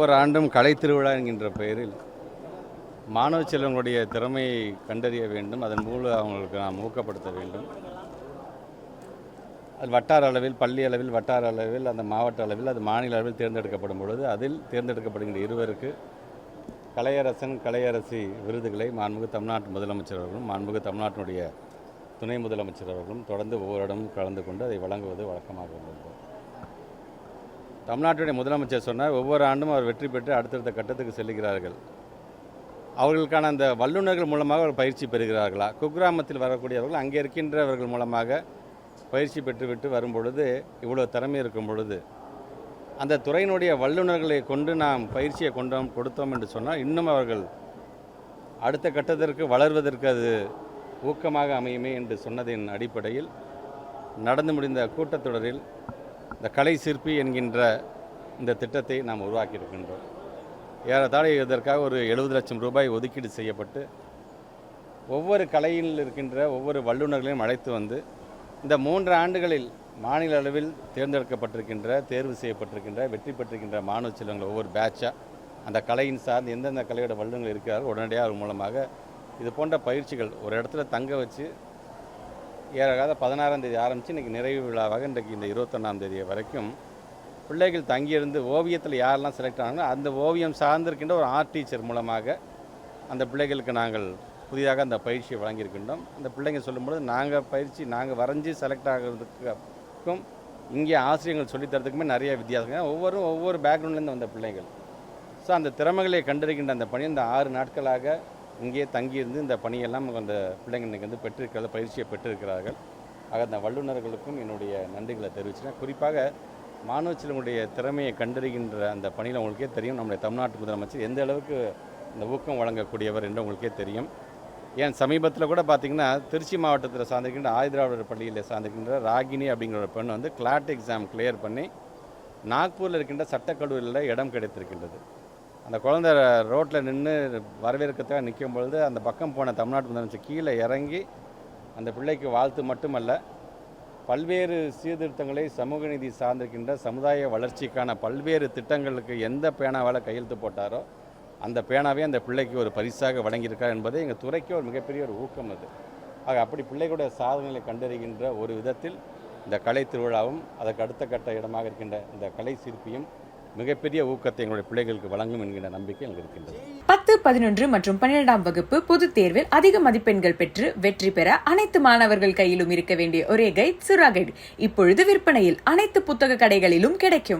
ஒவ்வொரு ஆண்டும் கலை திருவிழா என்கின்ற பெயரில் மாணவ செல்வங்களுடைய திறமையை கண்டறிய வேண்டும். அதன் மூலம் அவங்களுக்கு நாம் ஊக்கப்படுத்த வேண்டும். அது வட்டார அளவில் பள்ளி அளவில் வட்டார அளவில் அந்த மாவட்ட அளவில் அது மாநில அளவில் தேர்ந்தெடுக்கப்படும் பொழுது அதில் தேர்ந்தெடுக்கப்படுகின்ற இருவருக்கு கலையரசன் கலையரசி விருதுகளை மாண்புமிகு தமிழ்நாட்டு முதலமைச்சர் அவர்களும் மாண்புமிகு தமிழ்நாட்டினுடைய துணை முதலமைச்சர் அவர்களும் தொடர்ந்து ஒவ்வொரு இடமும் கலந்து கொண்டு அதை வழங்குவது வழக்கமாக உள்ளது. தமிழ்நாட்டுடைய முதலமைச்சர் சொன்னார் ஒவ்வொரு ஆண்டும் அவர் வெற்றி பெற்று அடுத்தடுத்த கட்டத்துக்கு செல்லுகிறார்கள். அவர்களுக்கான அந்த வல்லுநர்கள் மூலமாக அவர் பயிற்சி பெறுகிறார்களா? குக்கிராமத்தில் வரக்கூடியவர்கள் அங்கே இருக்கின்றவர்கள் மூலமாக பயிற்சி பெற்றுவிட்டு வரும் பொழுது இவ்வளோ திறமை இருக்கும் பொழுது அந்த துறையினுடைய வல்லுநர்களை கொண்டு நாம் பயிற்சியை கொண்டோம் கொடுத்தோம் என்று சொன்னால் இன்னும் அவர்கள் அடுத்த கட்டத்திற்கு வளர்வதற்கு அது ஊக்கமாக அமையுமே என்று சொன்னதின் அடிப்படையில் நடந்து முடிந்த கூட்டத்தொடரில் இந்த கலை சிற்பி என்கின்ற இந்த திட்டத்தை நாம் உருவாக்கியிருக்கின்றோம். ஏறத்தாழ இதற்காக ஒரு எழுபது லட்சம் ரூபாய் ஒதுக்கீடு செய்யப்பட்டு ஒவ்வொரு கலையில் இருக்கின்ற ஒவ்வொரு வல்லுநர்களையும் அழைத்து வந்து இந்த மூன்று ஆண்டுகளில் மாநில அளவில் தேர்ந்தெடுக்கப்பட்டிருக்கின்ற தேர்வு செய்யப்பட்டிருக்கின்ற வெற்றி பெற்றிருக்கின்ற மாணவ செல்வங்கள் ஒவ்வொரு பேட்சாக அந்த கலையின் சார்ந்து எந்தெந்த கலையோட வல்லுநர்கள் இருக்கிறார்கள் உடனடியாக அவர் மூலமாக இது போன்ற பயிற்சிகள் ஒரு இடத்துல தங்க வச்சு ஏறகாத பதினாறாம் தேதி ஆரம்பித்து இன்றைக்கி நிறைவு விழாவாக இன்றைக்கு இந்த இருபத்தொன்னாம் தேதி வரைக்கும் பிள்ளைகள் தங்கியிருந்து ஓவியத்தில் யாரெல்லாம் செலக்ட் ஆனாங்களோ அந்த ஓவியம் சார்ந்திருக்கின்ற ஒரு ஆர்ட் டீச்சர் மூலமாக அந்த பிள்ளைகளுக்கு நாங்கள் புதிதாக அந்த பயிற்சியை வழங்கியிருக்கின்றோம். அந்த பிள்ளைங்க சொல்லும்பொழுது நாங்கள் பயிற்சி நாங்கள் வரைஞ்சி செலக்ட் ஆகிறதுக்கும் இங்கே ஆசிரியர்கள் சொல்லித்தரத்துக்குமே நிறைய வித்தியாசம். ஒவ்வொரு ஒவ்வொரு பேக்ரவுண்ட்லேருந்து வந்த பிள்ளைகள். ஸோ அந்த திறமைகளை கண்டறிகின்ற அந்த பணி இந்த ஆறு நாட்களாக இங்கே தங்கியிருந்து இந்த பணியெல்லாம் அந்த பிள்ளைங்க இன்றைக்கி வந்து பெற்றிருக்கிற பயிற்சியை பெற்றிருக்கிறார்கள். ஆக அந்த வல்லுநர்களுக்கும் என்னுடைய நன்றிகளை தெரிவிச்சுக்கிறேன். குறிப்பாக மாணவ திறமையை கண்டறிகின்ற அந்த பணியில் உங்களுக்கே தெரியும். நம்முடைய தமிழ்நாட்டு முதலமைச்சர் எந்த அளவுக்கு இந்த ஊக்கம் வழங்கக்கூடியவர் என்று உங்களுக்கே தெரியும். ஏன் சமீபத்தில் கூட பார்த்தீங்கன்னா திருச்சி மாவட்டத்தில் சார்ந்திருக்கின்ற ஆயுதிராவிடர் பள்ளியில் சார்ந்திருக்கின்ற ராகினி அப்படிங்கிற ஒரு பெண் வந்து கிளாட் எக்ஸாம் கிளியர் பண்ணி நாக்பூரில் இருக்கின்ற சட்டக்கல்லூரியில் இடம் கிடைத்திருக்கின்றது. அந்த குழந்தை ரோட்டில் நின்று வரவேற்கத்தான் நிற்கும் பொழுது அந்த பக்கம் போன தமிழ்நாட்டு முதலமைச்சர் கீழே இறங்கி அந்த பிள்ளைக்கு வாழ்த்து மட்டுமல்ல பல்வேறு சீர்திருத்தங்களை சமூக நீதி சார்ந்திருக்கின்ற சமுதாய வளர்ச்சிக்கான பல்வேறு திட்டங்களுக்கு எந்த பேனாவால் கையெழுத்து போட்டாரோ அந்த பேனாவே அந்த பிள்ளைக்கு ஒரு பரிசாக வழங்கியிருக்கார் என்பது எங்கள் துறைக்கு ஒரு மிகப்பெரிய ஒரு ஊக்கம் அது. ஆக அப்படி பிள்ளைகளுடைய சாதனைகளை கண்டறிகின்ற ஒரு விதத்தில் இந்த கலை திருவிழாவும் அதற்கு அடுத்த கட்ட இடமாக இருக்கின்ற இந்த கலை சிற்பியும் மிகப்பெரிய ஊக்கத்தை எங்களுடைய பிள்ளைகளுக்கு வழங்கும் என்கிற நம்பிக்கை எங்களுக்கு இருக்கின்றது. பத்து பதினொன்று மற்றும் பன்னிரெண்டாம் வகுப்பு பொதுத் தேர்வில் அதிக மதிப்பெண்கள் பெற்று வெற்றி பெற அனைத்து மாணவர்கள் கையிலும் இருக்க வேண்டிய ஒரே கைட் சுறா கைட் இப்பொழுது விற்பனையில் அனைத்து புத்தக கடைகளிலும் கிடைக்கும்.